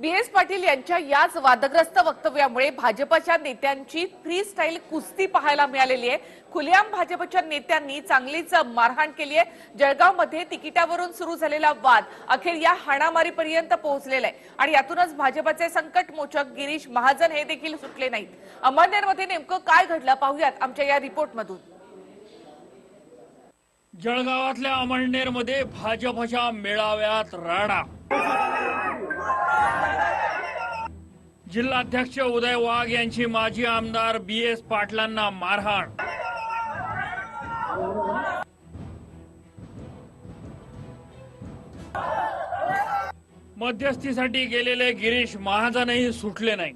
बी S Patil यांच्या याच वादग्रस्त वक्तव्यामुळे भाजपच्या नेत्यांची फ्री स्टाईल कुस्ती पाहायला मिळालेली आहे. खुलेआम भाजपच्या नेत्यांनी चांगलीच मारहाण केली आहे. जळगावमध्ये तिकिटावरून सुरू झालेला वाद अखेर या हाणामारीपर्यंत पोहोचलेला आहे. आणि यातूनच भाजपचे संकट मोचक गिरीश महाजन हे देखील सुटले नाहीत. अमळनेरमध्ये नेमकं काय घडलं पाहूयात आमच्या या रिपोर्टमधून. जळगावातल्या अमळनेरमध्ये भाजपच्या मेळाव्यात राडा. जिल्हाध्यक्ष उदय वाघ यांची माजी आमदार बी एस पाटलांना मारहाण. मध्यस्थीसाठी गेलेले गिरीश महाजनही सुटले नाही.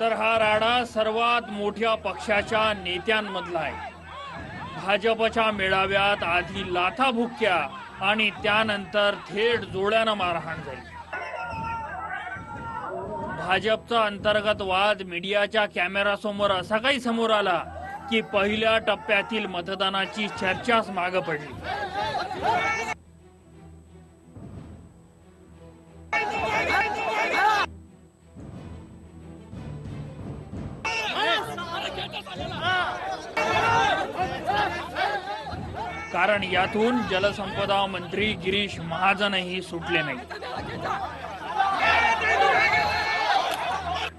तर हा राडा सर्वात मोठ्या पक्षाच्या नेत्यांमधला आहे. भाजपच्या मेळाव्यात आधी लाथाभुक्क्या आणि त्यानंतर थेट जोड्यानं मारहाण झाली. भाजपचा अंतर्गत वाद मीडियाच्या कॅमेरासमोर असा काही समोर आला की पहिल्या टप्प्यातील मतदानाची चर्चाच मागं पडली. कारण यातून जलसंपदा मंत्री गिरीश महाजनही सुटले नाही.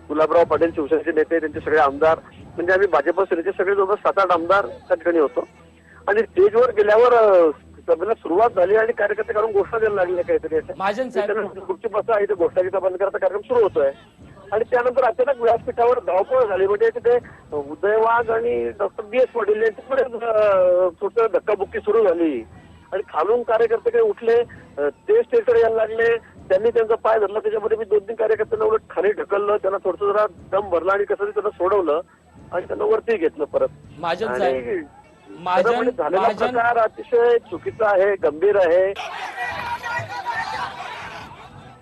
गुलाबराव पाटील शिवसेनेचे नेते त्यांचे सगळे आमदार म्हणजे आम्ही भाजप सेनेचे सगळे जवळ सात आठ आमदार त्या ठिकाणी होतो. आणि स्टेजवर गेल्यावर सभेला सुरुवात झाली आणि कार्यकर्ते काढून घोषणा द्यायला लागल्या काहीतरी. महाजन खुर्ची बसा इथे घोषणा गीता बंद करायचा कार्यक्रम सुरू होतोय. आणि त्यानंतर अचानक व्यासपीठावर धावपळ झाली. म्हणजे तिथे उदय वाघ आणि डॉक्टर बी एस पाटील यांच्याकडे धक्काबुक्की सुरू झाली. आणि खालून कार्यकर्ते काही उठले ते स्टेजकडे यायला लागले. त्यांनी त्यांचा पाय धरला. त्याच्यामध्ये मी दोन तीन कार्यकर्त्यांना उलट खाली ढकललं. त्यांना थोडस जरा दम भरला आणि कसं तरी त्यांना सोडवलं आणि त्यांना वरती घेतलं परत. आणि म्हणजे झालेला प्रकार अतिशय चुकीचा आहे गंभीर आहे.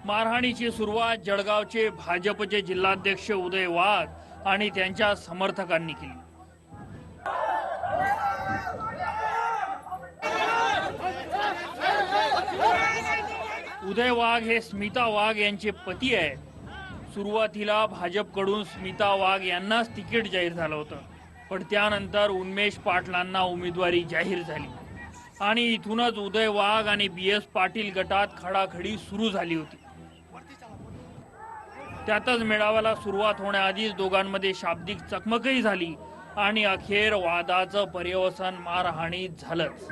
मारहाणीची सुरुवात जळगावचे भाजपचे जिल्हाध्यक्ष उदय वाघ आणि त्यांच्या समर्थकांनी केली. उदय वाघ हे स्मिता वाघ यांचे पती आहेत. सुरुवातीला भाजपकडून स्मिता वाघ यांनाच तिकीट जाहीर झालं होतं. पण त्यानंतर उन्मेष पाटलांना उमेदवारी जाहीर झाली. आणि इथूनच उदय वाघ आणि बी एस पाटील गटात खडाखडी सुरू झाली होती. त्यातच मेळाव्याला सुरुवात होण्याआधीच दोघांमध्ये शाब्दिक चकमकही झाली आणि अखेर वादाचं पर्यवसन मारहाणीत झालंच.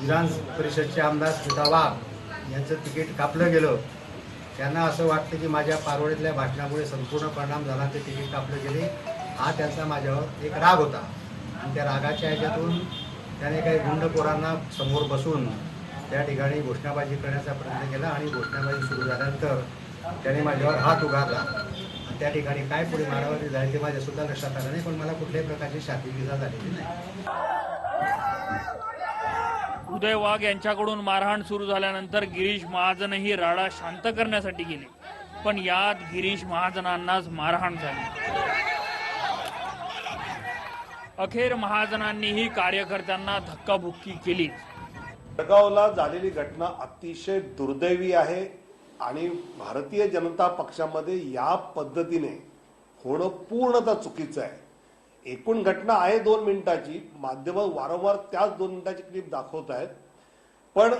विधान परिषदचे आमदार स्मिता वाघ यांचं तिकीट कापलं गेलं. त्यांना असं वाटतं की माझ्या पारोळीतल्या भाषणामुळे संपूर्ण परिणाम झाला ते तिकीट कापलं गेले. हा त्यांचा माझ्यावर एक राग होता. आणि त्या रागाच्या ह्याच्यातून त्याने काही गुंडखोरांना समोर बसून त्या ठिकाणी घोषणाबाजी करण्याचा प्रयत्न केला आणि घोषणाबाजी सुरू झाल्यानंतर त्याने माझ्यावर हात उगारला. आणि त्या ठिकाणी काय पुढे मारावरी झाली ते माझ्यासुद्धा लक्षात आलं नाही पण मला कुठल्याही प्रकारची शारीरिक झालेली नाही. उदय वाघ यांच्याकडून मारहाण सुरू झाल्यानंतर गिरीश महाजनही राडा शांत करण्यासाठी गेले. पण यात गिरीश महाजनांनाच मारहाण झाली. अखेर महाजनांनीही कार्यकर्त्यांना धक्काबुक्की केली. जळगावला झालेली घटना अतिशय दुर्दैवी आहे आणि भारतीय जनता पक्षामध्ये या पद्धतीने होणं पूर्णतः चुकीचं आहे. एकूण घटना आहे दोन मिनिटाची माध्यम वारंवार त्याच दोन मिनिटाची क्लिप दाखवत आहेत. पण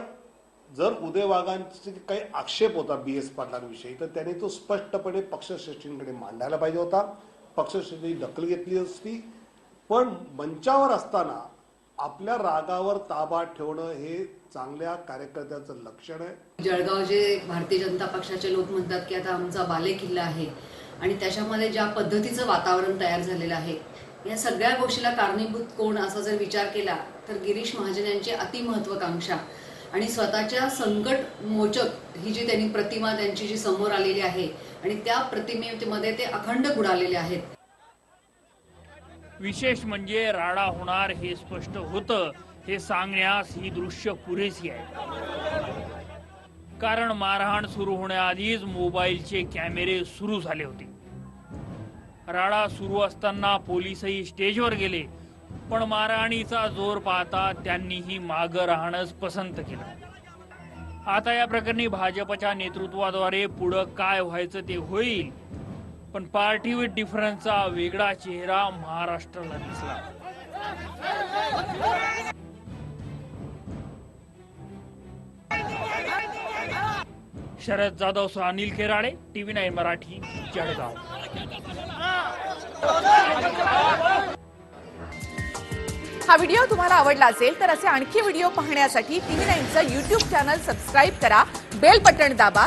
जर उदय वाघांचे काही आक्षेप होता बी एस पाटलांविषयी तर त्यांनी तो स्पष्टपणे पक्षश्रेष्ठींकडे मांडायला पाहिजे होता. पक्षश्रेष्ठी दखल घेतली असती. पण मंचावर असताना आपल्या रागावर ताबा ठेवणं हे चांगल्या कार्यकर्त्याचं लक्षण आहे. जळगाव जे भारतीय जनता पक्षाचे लोक म्हणतात की आता आमचा बाले किल्ला आहे आणि त्याच्यामध्ये ज्या पद्धतीचं वातावरण तयार झालेलं आहे या सगळ्या गोष्टीला कारणीभूत कोण असा जर विचार केला तर गिरीश महाजन यांची अतिमहत्वाकांक्षा आणि स्वतःच्या संकट मोचक ही जी त्यांनी प्रतिमा त्यांची जी समोर आलेली आहे आणि त्या प्रतिमेमध्ये ते अखंड बुडालेले आहेत. विशेष म्हणजे राडा होणार हे स्पष्ट होतं. हे सांगण्यास ही दृश्य पुरेसी आहे. कारण मारहाण सुरू होण्याआधीच मोबाईलचे कॅमेरे सुरू झाले होते. राडा सुरू असताना पोलीसही स्टेजवर गेले पण मारहाणीचा जोर पाहता त्यांनीही मागं राहणंच पसंत केलं. आता या प्रकरणी भाजपच्या नेतृत्वाद्वारे पुढं काय व्हायचं ते होईल पण पार्टी विथ डिफरन्सचा वेगळा चेहरा महाराष्ट्राला दिसला. शरद जाधव सह अनिल केराळे टीव्ही नाईन मराठी जळगाव. हा व्हिडिओ तुम्हाला आवडला असेल तर असे आणखी व्हिडिओ पाहण्यासाठी टीव्ही नाईनचं युट्यूब चॅनल सबस्क्राईब करा बेल बटण दाबा